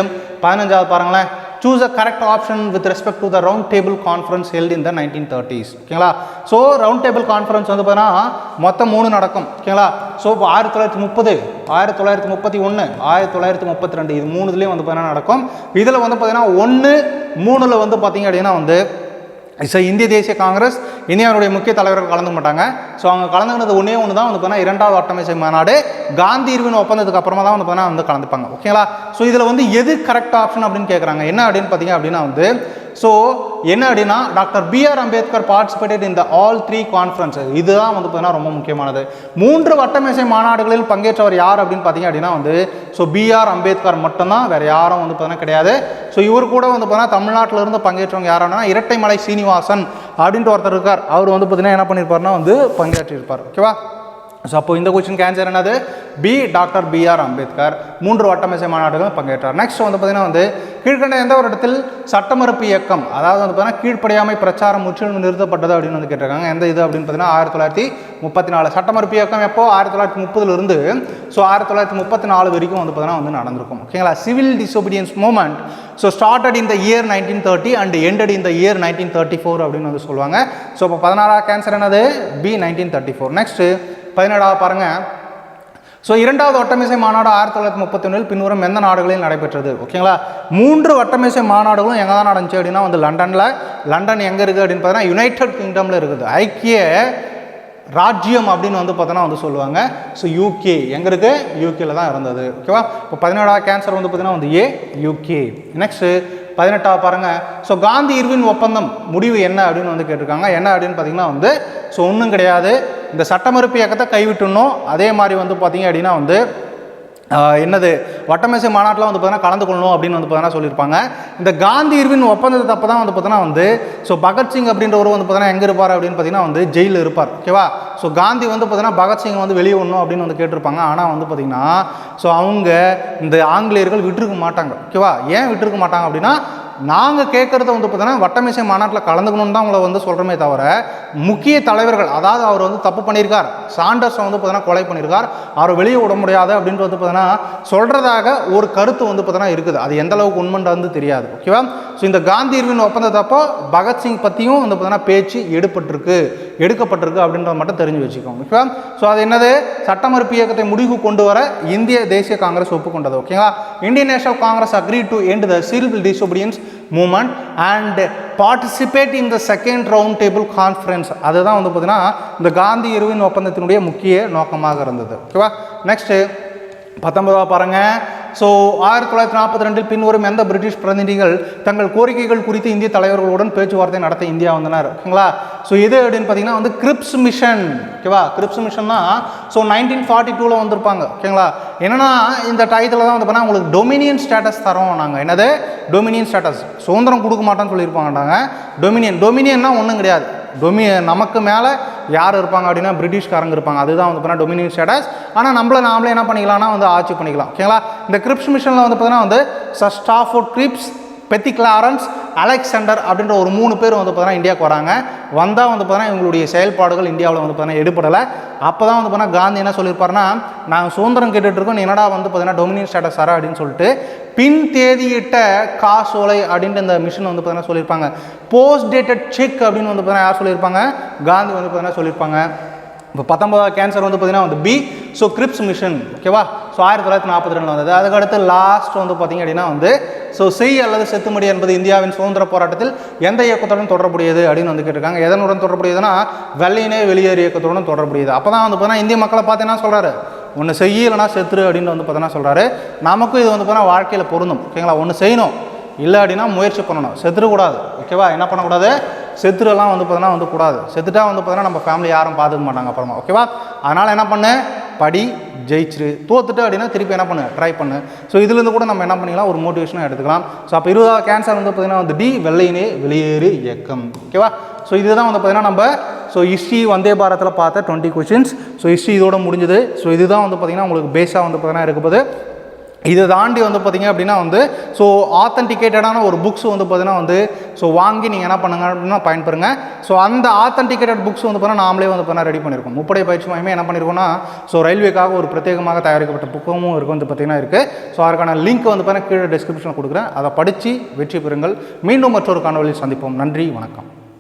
பதினஞ்சாவது பாருங்களேன். Choose a correct option with respect to the round table conference held in the nineteen thirties ஓகேங்களா? ஸோ ரவுண்ட் டேபிள் கான்ஃபரன்ஸ் வந்து பார்த்தீங்கன்னா மொத்தம் மூணு நடக்கும். ஓகேங்களா? ஸோ இப்போ ஆயிரத்தி தொள்ளாயிரத்தி முப்பது ஆயிரத்தி தொள்ளாயிரத்தி முப்பத்தி ஒன்று ஆயிரத்தி தொள்ளாயிரத்தி முப்பத்தி ரெண்டு இது மூணுலேயும் வந்து பார்த்தீங்கன்னா நடக்கும். இதில் வந்து பார்த்தீங்கன்னா ஒன்று மூணில் வந்து பார்த்தீங்க அப்படின்னா வந்து இந்திய தேசிய காங்கிரஸ் இந்தியாவுடைய முக்கிய தலைவர்கள் கலந்து மாட்டாங்க. ஸோ அவங்க கலந்துக்கினது ஒன்றே ஒன்று தான் வந்து பார்த்தீங்கன்னா இரண்டாவது ஒட்டமைச்சை மாநாடு. காந்தி இருவின் ஒப்பந்தத்துக்கு அப்புறமா தான் வந்து பார்த்தீங்கன்னா வந்து கலந்துப்பாங்க. ஓகேங்களா ஸோ இதில் வந்து எது கரெக்ட் ஆப்ஷன் அப்படின்னு கேட்குறாங்க என்ன அப்படின்னு பார்த்தீங்க அப்படின்னா வந்து ஸோ என்ன அப்படின்னா doctor B R Ambedkar participated இந்த ஆல் த்ரீ கான்ஃபரன்ஸ் இதுதான் வந்து பார்த்தீங்கன்னா ரொம்ப முக்கியமானது. மூன்று வட்டமேசை மாநாடுகளில் பங்கேற்றவர் யார் அப்படின்னு பார்த்தீங்க அப்படின்னா வந்து ஸோ பிஆர் அம்பேத்கர் மட்டும்தான். வேறு யாரும் வந்து பார்த்தீங்கன்னா கிடையாது. ஸோ இவர் கூட வந்து பார்த்தீங்கன்னா தமிழ்நாட்டில் இருந்து பங்கேற்றவங்க யாருன்னா இரட்டைமலை சீனிவாசன் அப்படின்ட்டு ஒருத்தர் இருக்கார். அவர் வந்து பார்த்தீங்கன்னா என்ன பண்ணியிருப்பாருன்னா வந்து பங்கேற்றிருப்பார் ஓகேவா ஸோ அப்போ இந்த கொஸ்டின் ஆன்சர் என்னது? B doctor B R Ambedkar. மூன்று வட்டமேசை மாநாடுகளும் பங்கேற்றார். நெக்ஸ்ட் வந்து பார்த்தீங்கன்னா வந்து கீழ்கண்ட எந்த ஒரு இடத்தில் சட்டமறுப்பு இயக்கம் அதாவது வந்து பார்த்தீங்கன்னா கீழ்ப்படியாமை பிரச்சாரம் முற்றிலும் நிறுத்தப்பட்டது அப்படின்னு வந்து கேட்டிருக்காங்க. எந்த இது அப்படின்னு பார்த்தீங்கன்னா ஆயிரத்தி தொள்ளாயிரத்தி முப்பத்தி நாலு சட்டமறுப்பு இயக்கம் எப்போ? ஆயிரத்தி தொள்ளாயிரத்தி முப்பதுலேருந்து ஸோ ஆயிரத்தி தொள்ளாயிரத்தி முப்பத்தி நாலு வரைக்கும் வந்து பார்த்தீங்கன்னா வந்து நடந்திருக்கும். ஓகேங்களா civil disobedience movement so started இந்த year nineteen thirty and ended இந்த இயர் நைன்டீன் தேர்ட்டி ஃபோர் அப்படின்னு வந்து சொல்லுவாங்க. ஸோ இப்போ பதினாறாவது கேன்சர் என்னது? B nineteen thirty four next பதினேழாவது பாருங்கள் ஸோ இரண்டாவது வட்டமேசை மாநாடு ஆயிரத்தி தொள்ளாயிரத்தி முப்பத்தி ஒன்றில் பின்வரும் எந்த நாடுகளில் நடைபெற்றது? ஓகேங்களா? மூன்று வட்டமேசை மாநாடுகளும் எங்கே தான் நடந்துச்சு அப்படின்னா வந்து லண்டனில். லண்டன் எங்கே இருக்குது அப்படின்னு பார்த்தீங்கன்னா யுனைடெட் கிங்டமில் இருக்குது. ஐக்கிய ராஜ்யம் அப்படின்னு வந்து பார்த்தோன்னா வந்து சொல்லுவாங்க. ஸோ யூகே எங்கே இருக்குது யூகேல தான் இருந்தது. ஓகேவா? இப்போ பதினேழாவது கேன்சர் வந்து பார்த்தீங்கன்னா வந்து ஏ யூகே நெக்ஸ்ட்டு பதினெட்டாவது பாருங்க. ஸோ காந்தி இர்வின் ஒப்பந்தம் முடிவு என்ன அப்படின்னு வந்து கேட்டிருக்காங்க. என்ன அப்படின்னு பார்த்தீங்கன்னா வந்து ஸோ ஒன்றும் கிடையாது. இந்த சட்டமறுப்பு இயக்கத்தை கைவிட்டுணும் அதே மாதிரி வந்து பார்த்தீங்க அப்படின்னா வந்து என்னது? வட்டமேசை மாநாட்டில் வந்து பார்த்தீங்கன்னா கலந்து கொள்ளணும் அப்படின்னு வந்து பார்த்தீங்கன்னா சொல்லியிருப்பாங்க. இந்த காந்தி இர்வின் ஒப்பந்தத்தை அப்போ தான் வந்து பார்த்தீங்கன்னா வந்து ஸோ பகத்சிங் அப்படின்றவர் வந்து பார்த்தீங்கன்னா எங்கே இருப்பார் அப்படின்னு பார்த்தீங்கன்னா வந்து ஜெயிலில் இருப்பார். ஓகேவா ஸோ காந்தி வந்து பார்த்தீங்கன்னா பகத்சிங் வந்து வெளியே வரணும் அப்படின்னு வந்து கேட்டிருப்பாங்க. ஆனால் வந்து பார்த்தீங்கன்னா ஸோ அவங்க இந்த ஆங்கிலேயர்கள் விட்டுருக்க மாட்டாங்க. ஓகேவா ஏன் விட்டுருக்க மாட்டாங்க அப்படின்னா நாங்கள் கேட்குறத வந்து பார்த்தீங்கன்னா வட்டமேசை மாநாட்டில் கலந்துக்கணும்னு தான் உங்களை வந்து சொல்கிறோமே தவிர முக்கிய தலைவர்கள் அதாவது அவர் வந்து தப்பு பண்ணியிருக்கார் சாண்டர்ஸை வந்து பார்த்தீங்கன்னா கொலை பண்ணியிருக்கார் அவரை வெளியே விட முடியாது அப்படின்ட்டு வந்து பார்த்தீங்கன்னா சொல்கிறதாக ஒரு கருத்து வந்து பார்த்தீங்கன்னா இருக்குது. அது எந்த அளவுக்கு உண்மைன்றது வந்து தெரியாது ஓகேவா ஸோ இந்த காந்தி இருவின் ஒப்பந்தத்தப்போ பகத்சிங் பற்றியும் வந்து பார்த்தீங்கன்னா பேச்சு எடுப்பட்டிருக்கு எடுக்கப்பட்டிருக்கு அப்படின்றத மட்டும் தெரிஞ்சு வச்சுக்கோங்க ஓகேவா ஸோ அது என்னது? சட்டமறுப்பு இயக்கத்தை முடிவு கொண்டு வர இந்திய தேசிய காங்கிரஸ் ஒப்புக்கொண்டது ஓகேங்களா Indian National Congress agree to end the civil disobedience movement and participate in the second round table conference அதுதான் வந்து பார்த்தீங்கன்னா இந்த காந்தி இருவின் ஒப்பந்தத்தினுடைய முக்கிய நோக்கமாக இருந்தது. ஓகேவா நெக்ஸ்ட்டு பத்தொன்பதாவது பாருங்க. ஸோ ஆயிரத்தி தொள்ளாயிரத்தி நாற்பத்தி ரெண்டில் பின்வரும் எந்த பிரிட்டிஷ் பிரதிநிதிகள் தங்கள் கோரிக்கைகள் குறித்து இந்திய தலைவர்களுடன் பேச்சுவார்த்தை நடத்த இந்தியா வந்தனர்? ஓகேங்களா? ஸோ எது அப்படின்னு பார்த்தீங்கன்னா வந்து கிரிப்ஸ் மிஷன் ஓகேவா? கிரிப்ஸ் மிஷன்னா ஸோ நைன்டீன் ஃபார்ட்டி டூவில் வந்திருப்பாங்க. ஓகேங்களா? என்னென்னா இந்த டயத்தில் தான் வந்து பார்த்தீங்கன்னா உங்களுக்கு டொமினியன் ஸ்டேட்டஸ் தரோம் நாங்கள் என்னது? டொமினியன் ஸ்டேட்டஸ் சுதந்திரம் கொடுக்க மாட்டோம்னு சொல்லியிருப்பாங்க நாங்கள் டொமினியன் டொமினியன்னா ஒன்றும் கிடையாது. டொமி நமக்கு மேலே யார் இருப்பாங்க அப்படின்னா பிரிட்டிஷ்காரங்க இருப்பாங்க. அதுதான் வந்து பார்த்தீங்கன்னா டொமினியன் ஸ்டேட்டஸ் ஆனால் நம்மள நாமளே என்ன பண்ணிக்கலாம்னா வந்து ஆட்சி பண்ணிக்கலாம். ஓகேங்களா? இந்த கிரிப்ஸ் மிஷனில் வந்து பார்த்தீங்கன்னா வந்து sir Stafford Cripps Pethick Lawrence Alexander அப்படின்ற ஒரு மூணு பேர் வந்து பார்த்தீங்கன்னா இந்தியாவுக்கு வராங்க. வந்தால் வந்து பார்த்தீங்கன்னா இவங்களுடைய செயல்பாடுகள் இந்தியாவில் வந்து பார்த்தீங்கன்னா எடுபடலை. அப்போ தான் வந்து பார்த்தீங்கன்னா காந்தி என்ன சொல்லியிருப்பாருன்னா நாங்கள் சுதந்திரம் கேட்டுகிட்டு இருக்கோம் என்னடா வந்து பார்த்தீங்கன்னா டொமினியன் ஸ்டேட்டஸ் தர அப்படின்னு சொல்லிட்டு பின் தேதியிட்ட காசோலை அப்படின்ட்டு இந்த மிஷன் வந்து பார்த்தீங்கன்னா சொல்லியிருப்பாங்க. போஸ்ட் டேட்டட் செக் அப்படின்னு வந்து பார்த்தீங்கன்னா யார் சொல்லியிருப்பாங்க? காந்தி வந்து பார்த்தீங்கன்னா சொல்லியிருப்பாங்க. இப்போ பத்தொன்பதாவது கேன்சர் வந்து பார்த்தீங்கன்னா வந்து பி ஸோ கிரிப்ஸ் மிஷன் ஓகேவா ஸோ ஆயிரத்தி தொள்ளாயிரத்தி நாற்பத்தி ரெண்டில் வந்தது. அதுக்கடுத்து லாஸ்ட் வந்து பார்த்தீங்க அப்படின்னா வந்து ஸோ செய் அல்லது செத்துமடி என்பது இந்தியாவின் சுதந்திர போராட்டத்தில் எந்த இயக்கத்துடன் தொடர்புடையது அப்படின்னு வந்து கேட்டிருக்காங்க. எதனுடன் தொடர்புடையதுன்னா வெள்ளையினே வெளியேறு இயக்கத்துடன் தொடர்புடையது. அப்போ தான் வந்து பார்த்தீங்கன்னா இந்திய மக்களை பார்த்து என்ன சொல்கிறாரு ஒன்று செய்யலைன்னா செத்துரு அப்படின்னு வந்து பார்த்தீங்கன்னா சொல்கிறாரு நமக்கும் இது வந்து பார்த்தீங்கன்னா வாழ்க்கையில் பொருந்தும் ஓகேங்களா ஒன்று செய்யணும். இல்லை அப்படின்னா முயற்சி பண்ணணும். செத்துடக்கூடாது ஓகேவா என்ன பண்ணக்கூடாது? செத்துடலாம் வந்து பார்த்தீங்கன்னா வந்து கூடாது. செத்துட்டா வந்து பார்த்தீங்கன்னா நம்ம ஃபேமிலி யாரும் பார்த்துக்க மாட்டாங்க அப்புறமா ஓகேவா அதனால் என்ன பண்ணு? படி ஜெயிச்சிரு. தோத்துட்டு அப்படின்னா திருப்பி என்ன பண்ணு? ட்ரை பண்ணு. ஸோ இதுலேருந்து கூட நம்ம என்ன பண்ணிக்கலாம்? ஒரு மோட்டிவேஷனாக எடுத்துக்கலாம். ஸோ அப்போ இருபதாவது கேன்சர் வந்து பார்த்தீங்கன்னா வந்து டி வெள்ளையினே வெளியேறு இயக்கம். ஓகேவா ஸோ இதுதான் வந்து பார்த்தீங்கன்னா நம்ம ஸோ ஹிஸ்ட்ரி வந்தே பாரத்தில் பார்த்த டுவெண்ட்டி கொஷின்ஸ் ஸோ ஹிஸ்ட்ரி இதோட முடிஞ்சது. ஸோ இதுதான் வந்து பார்த்திங்கன்னா உங்களுக்கு பேஸாக வந்து பார்த்தீங்கன்னா இருக்கப்போது இதை தாண்டி வந்து பார்த்தீங்க அப்படின்னா வந்து ஸோ ஆத்தன்டிகேட்டடான ஒரு புக்ஸ் வந்து பார்த்தீங்கன்னா வந்து ஸோ வாங்கி நீங்கள் என்ன பண்ணுங்க அப்படின்னா பயன்பெறுங்க. ஸோ அந்த ஆத்தன்டிகேட்டட் புக்ஸ் வந்து பார்த்தீங்கன்னா நாமளே வந்து பார்த்தீங்கன்னா ரெடி பண்ணியிருக்கோம் முப்படை பயிற்சி மையமே என்ன பண்ணியிருக்கோம்னா ஸோ ரயில்வேக்காக ஒரு பிரத்யேகமாக தயாரிக்கப்பட்ட புக்கமும் இருக்குது வந்து பார்த்தீங்கன்னா இருக்குது ஸோ அதற்கான லிங்க் வந்து பார்த்தீங்கன்னா கீழே டிஸ்கிரிப்ஷனில் கொடுக்குறேன். அதை படித்து வெற்றி பெறுங்கள். மீண்டும் மற்றொரு காணொலியில் சந்திப்போம். நன்றி வணக்கம்.